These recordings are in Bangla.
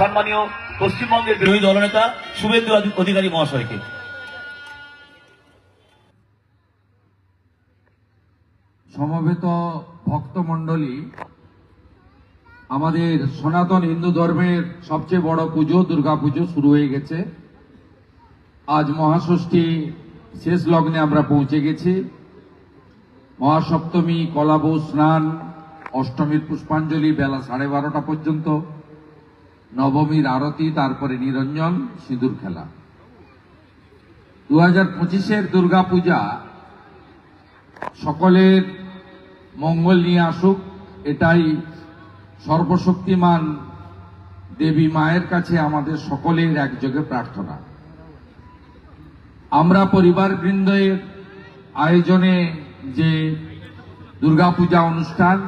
সম্মানীয় পশ্চিমবঙ্গের বিরোধী দলনেতা শুভেন্দু অধিকারী মহাশয়কে। সমবেত ভক্তমণ্ডলী, আমাদের সনাতন হিন্দু ধর্মের সবচেয়ে বড় পুজো, দুর্গা পুজো শুরু হয়ে গেছে। আজ মহাষষ্ঠী শেষ লগ্নে আমরা পৌঁছে গেছি। মহাসপ্তমী কলাবৌ স্নান, অষ্টমীর পুষ্পাঞ্জলি বেলা সাড়ে বারোটা পর্যন্ত। নবমীর আরতি, তারপরে নিরঞ্জন, সিঁদুর খেলা। দু হাজার পঁচিশের দুর্গা পূজা সকলের মঙ্গল নিয়ে আসুক, এটাই সর্বশক্তিমান দেবী মায়ের কাছে আমাদের সকলের একযোগে প্রার্থনা। আমরা পরিবারবৃন্দের আয়োজনে যে দুর্গাপূজা অনুষ্ঠান,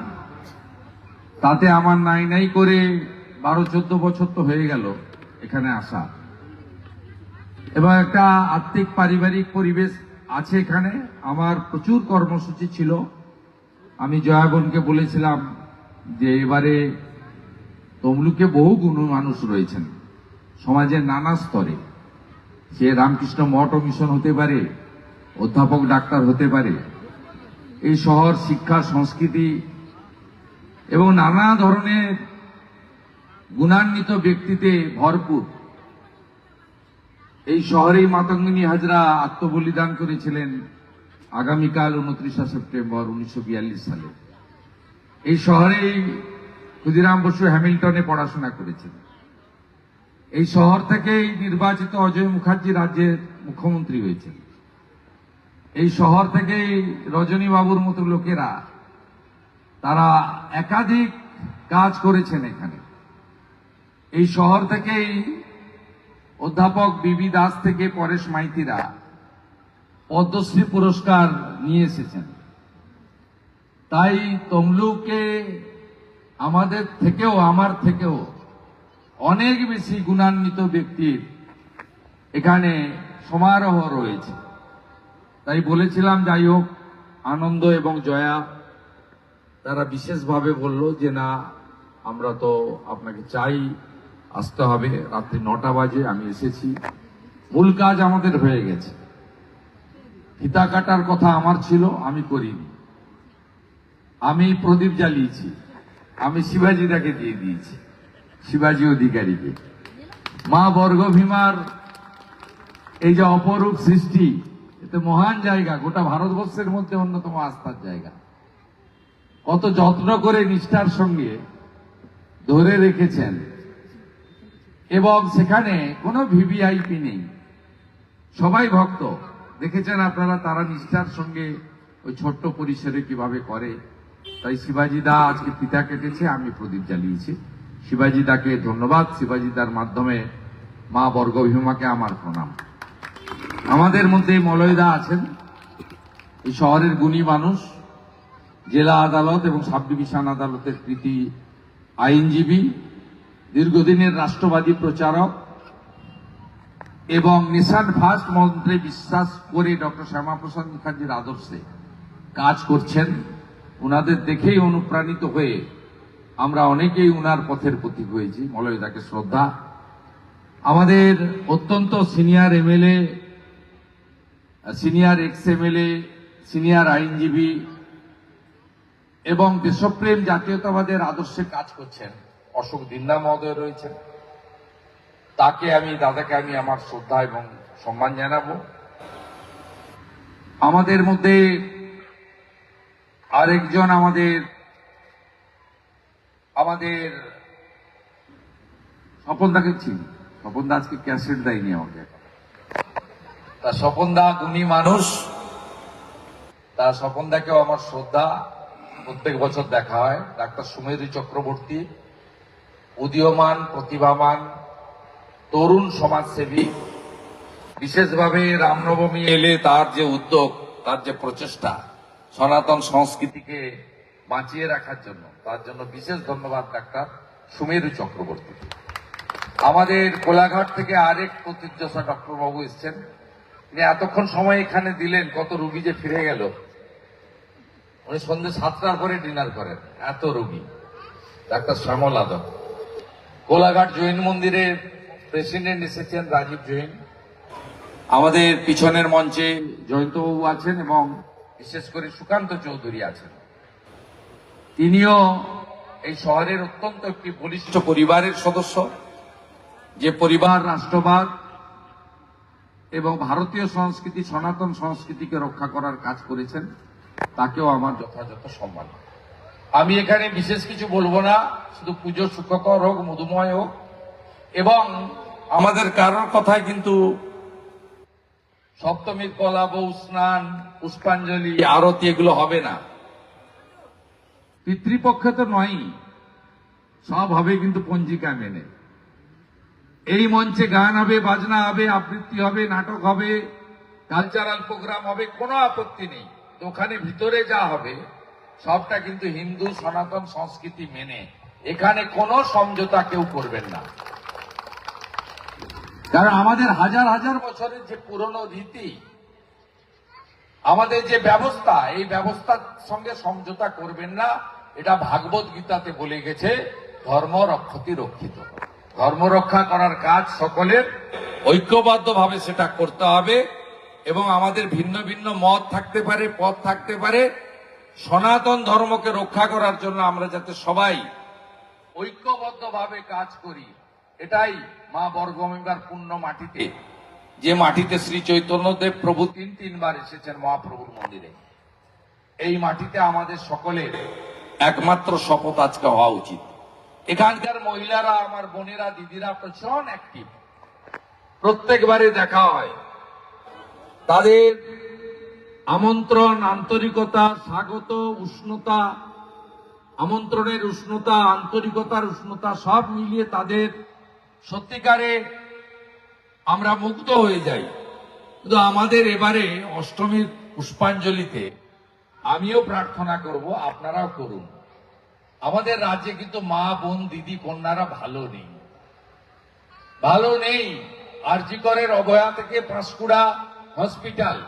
তাতে আমার নাই নাই করে বারো চোদ্দ বছর তো হয়ে গেল এখানে আসা। এবং একটা আত্মিক পারিবারিক পরিবেশ আছে এখানে। আমার প্রচুর কর্মসূচি ছিল। আমি জয়াবনকে বলেছিলাম যে এবারে তমলুকে বহু গুণ মানুষ রয়েছেন। সমাজের নানা স্তরে। সে রামকৃষ্ণ মঠ মিশন হতে পারে, অধ্যাপক ডাক্তার হতে পারে, এই শহর শিক্ষা, সংস্কৃতি এবং নানা ধরনের গুণান্বিত ব্যক্তিতে ভরপুর। এই শহরেই মাতঙ্গিনী হাজরা আত্মবলিদান করেছিলেন আগামীকাল উনত্রিশে সেপ্টেম্বর উনিশশো সালে। এই শহরেই ক্ষুদিরাম বসু হ্যামিল্টনে পড়াশোনা করেছেন। এই শহর থেকেই নির্বাচিত অজয় মুখার্জি রাজ্যের মুখ্যমন্ত্রী হয়েছেন। এই শহর থেকেই রজনী বাবুর মতো লোকেরা তারা একাধিক কাজ করেছেন এখানে। এই শহর থেকেই অধ্যাপক বিবি দাস থেকে পরেশ মাইতিরা পদ্মশ্রী পুরস্কার নিয়ে এসেছেন। তাই তমলুকে আমাদের থেকেও, আমার থেকেও অনেক বেশি গুণান্বিত ব্যক্তির এখানে সমারোহ রয়েছে। তাই বলেছিলাম, যাই হোক, আনন্দ এবং জয়া তারা বিশেষভাবে বলল যে, না, আমরা তো আপনাকে চাই আসতে হবে। রাত্রি নটা বাজে, আমি এসেছি। মূল কাজ আমাদের হয়ে গেছে। ফিতা কাটার কথা আমার ছিল, আমি করিনি। আমি প্রদীপ জ্বালিয়েছি। আমি শিবাজিদাকে দিয়ে দিয়েছি। শিবাজি অধিকারীকে। মা বর্গভীমার এই যে অপরূপ সৃষ্টি, এতে মহান জায়গা, গোটা ভারতবর্ষের মধ্যে অন্যতম আস্থার জায়গা। কত যত্ন করে নিষ্ঠার সঙ্গে ধরে রেখেছেন। এবং সেখানে কোনো ভিভিআইপি নেই। সবাই ভক্ত। দেখেছেন আপনারা, তারা নিষ্ঠার সঙ্গে ওই ছোট্ট পরিসরে কীভাবে করে। তাই শিবাজিদা আজকে পিতা কেটেছে, আমি প্রদীপ জ্বালিয়েছি। শিবাজি দাকে ধন্যবাদ। শিবাজি দার মাধ্যমে মা বর্গভীমাকে আমার প্রণাম। আমাদের মধ্যে মলয়দা আছেন। এই শহরের গুণী মানুষ, জেলা আদালত এবং সাব ডিভিশন আদালতের কৃতি আইনজীবী দীর্ঘদিনের রাষ্ট্রবাদী প্রচারক এবং নিশান ফার্স্ট মন্ত্রে বিশ্বাস করে ডক্টর শ্যামাপ্রসাদ মুখার্জির আদর্শে কাজ করছেন ওনাদের দেখেই অনুপ্রাণিত হয়ে আমরা অনেকেই উনার পথের প্রতীক হয়েছি। মলয়দাকে শ্রদ্ধা। আমাদের অত্যন্ত senior MLA, senior ex MLA senior আইনজীবী এবং দেশপ্রেম জাতীয়তাবাদের আদর্শে কাজ করছেন। অশোক দিন্দা মহোদয় রয়েছেন। তাকে আমি, দাদাকে আমি আমার শ্রদ্ধা এবং সম্মান জানাব। আমাদের মধ্যে আরেকজন আমাদের আমাদের স্বপনদাকে চিনি? স্বপনদা আজকে ক্যাসেট দেয়নি আমাকে। তা স্বপনদা গুণী মানুষ। তা স্বপনদাকেও আমার শ্রদ্ধা। প্রত্যেক বছর দেখা হয়। ডাক্তার সুমেরু চক্রবর্তী। উদীয়মান, প্রতিভাবান, তরুণ সমাজসেবী। বিশেষভাবে রামনবমী এলে তার যে উদ্যোগ, তার যে প্রচেষ্টা, সনাতন সংস্কৃতিকে বাঁচিয়ে রাখার জন্য, তার জন্য বিশেষ ধন্যবাদ ডাক্তার সুমেরু চক্রবর্তী। আমাদের কোলাঘাট থেকে আরেক প্রতিজ্ঞসা ডক্টর বাবু এসছেন। তিনি এতক্ষণ সময় এখানে দিলেন, কত রুগী যে ফিরে গেল। উনি সন্ধ্যে সাতটার পরে ডিনার করেন, এত রুগী। ডাক্তার শ্যামল আদম কোলাঘাট জৈন মন্দিরের প্রেসিডেন্ট এসেছেন রাজীব জৈন। আমাদের পিছনের মঞ্চে জয়ন্তবাবু আছেন এবং বিশেষ করে সুকান্ত চৌধুরী আছেন। তিনিও এই শহরের অত্যন্ত একটি বলিষ্ঠ পরিবারের সদস্য, যে পরিবার, রাষ্ট্রবাদ এবং ভারতীয় সংস্কৃতি, সনাতন সংস্কৃতিকে রক্ষা করার কাজ করেছেন, তাকেও আমার যথাযথ সম্মান। আমি এখানে বিশেষ কিছু বলব না, শুধু পুজো সুখকর হোক, মধুময় হোক, এবং আমাদের কারোর কথায় কিন্তু সপ্তমীর কলা, বউ, স্নান, পুষ্পাঞ্জলি, আরতি এগুলো হবে না। পিতৃপক্ষে তো নয়ই, সব হবে কিন্তু পঞ্জিকা মেনে। এই মঞ্চে গান হবে, বাজনা হবে, আবৃত্তি হবে, নাটক হবে কালচারাল প্রোগ্রাম হবে, কোনো আপত্তি নেই। ওখানে ভিতরে যা হবে সবটা কিন্তু হিন্দু, সনাতন সংস্কৃতি মেনে। এখানে কোনো সমঝোতা কেউ করবেন না। কারণ আমাদের হাজার হাজার বছরের যে পুরনো রীতি, আমাদের যে ব্যবস্থা, এই ব্যবস্থার সঙ্গে সমঝোতা করবেন না। এটা ভাগবত গীতাতে বলে গেছে, ধর্ম রক্ষতি রক্ষিত। ধর্ম রক্ষা করার কাজ সকলের। ঐক্যবদ্ধভাবে সেটা করতে হবে এবং আমাদের ভিন্ন ভিন্ন মত থাকতে পারে, পথ থাকতে পারে। সনাতন ধর্মকে রক্ষা করার জন্য আমরা যাতে সবাই ঐক্যবদ্ধভাবে কাজ করি, এটাই মা বর্গমিবার পূর্ণ মাটিতে। যে মাটিতে শ্রী চৈতন্যদেব প্রভু তিন তিনবার এসেছেন মহাপ্রভুর মন্দিরে, এই মাটিতে আমাদের সকলের একমাত্র শপথ আজকে হওয়া উচিত। এখানকার মহিলারা, আমার বোনেরা, দিদিরা প্রচণ্ড অ্যাক্টিভ প্রত্যেকবারে দেখা হয়। তাদের আমন্ত্রণ, আন্তরিকতা, স্বাগত, উষ্ণতা, আমন্ত্রণের উষ্ণতা, আন্তরিকতার উষ্ণতা সব মিলিয়ে তাদের সত্যিকারে আমরা মুগ্ধ হয়ে যাই। কিন্তু আমাদের এবারে অষ্টমীর পুষ্পাঞ্জলিতে আমিও প্রার্থনা করব, আপনারাও করুন। আমাদের রাজ্যে কিন্তু মা, বোন, দিদি, কন্যারা ভালো নেই। ভালো নেই। আরজিকরের অবয়া থেকে পাঁশকুড়া হসপিটাল।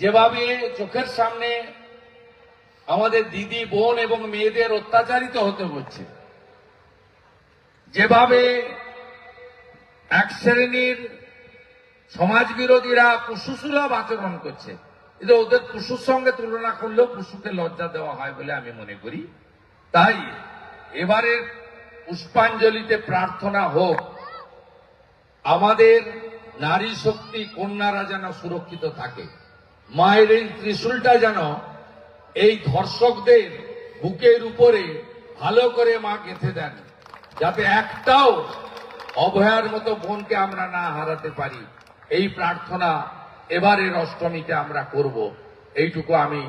যেভাবে চোখের সামনে আমাদের দিদি, বোন এবং মেয়েদের অত্যাচারিত হতে হচ্ছে, যেভাবে এক শ্রেণির সমাজ বিরোধীরা পশুসুলভ আচরণ করছে, কিন্তু ওদের পশুর সঙ্গে তুলনা করলেও পশুকে লজ্জা দেওয়া হয় বলে আমি মনে করি। তাই এবারের পুষ্পাঞ্জলিতে প্রার্থনা হোক, আমাদের নারী শক্তি কন্যারা যেন সুরক্ষিত থাকে। মায়ের এই ত্রিশূলটা যেন এই ধর্ষকদের বুকের উপরে ভালো করে মা গেঁথে দেন, যাতে একটাও অভয়ার মতো বোনকে আমরা না হারাতে পারি। এই প্রার্থনা এবারের অষ্টমীতে আমরা করব। এইটুকু আমি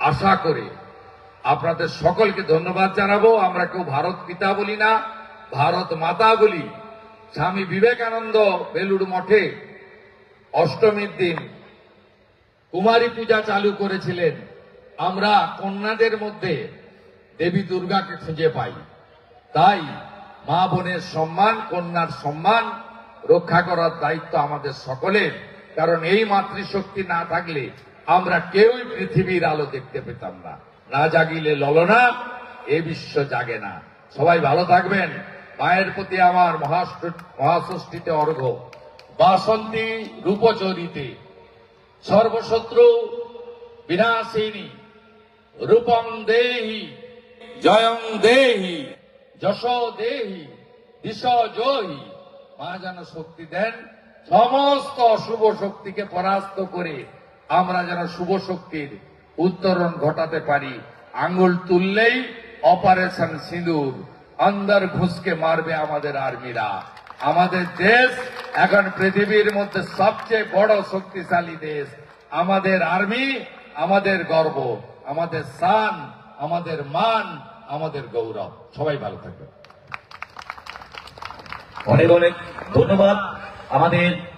আশা করে। আপনাদের সকলকে ধন্যবাদ জানাব। আমরা কেউ ভারত পিতা বলি না, ভারত মাতা বলি। স্বামী বিবেকানন্দ বেলুড় মঠে অষ্টমীর দিন কুমারী পূজা চালু করেছিলেন। আমরা কন্যাদের মধ্যে দেবী দুর্গাকে খুঁজে পাই। তাই মা বোনের সম্মান, কন্যার সম্মান রক্ষা করার দায়িত্ব আমাদের সকলের। কারণ এই মাতৃশক্তি না থাকলে আমরা কেউই পৃথিবীর আলো দেখতে পেতাম না। না জাগিলে ললনা, এ বিশ্ব জাগে না। সবাই ভালো থাকবেন। মায়ের প্রতি আমার মহাষষ্ঠীতে অর্ঘ বাসন্তী রূপচরিতে সর্বশত্রু বিনাশিনী রূপম দেহি, জয়ং দেহি, যশ দেহি, দিশ জহি। মা যেন শক্তি দেন সমস্ত অশুভ শক্তিকে পরাস্ত করে আমরা যেন শুভ শক্তির উত্তরণ ঘটাতে পারি। আঙ্গুল তুললেই অপারেশন সিঁদুর অন্দর ঘুষকে মারবে আমাদের আর্মিরা। আমাদের দেশ এখন পৃথিবীর মধ্যে সবচেয়ে বড় শক্তিশালী দেশ। আমাদের আর্মি, আমাদের গর্ব, আমাদের সান আমাদের মান, আমাদের গৌরব। সবাই ভালো থাকবে অনেক অনেক ধন্যবাদ। আমাদের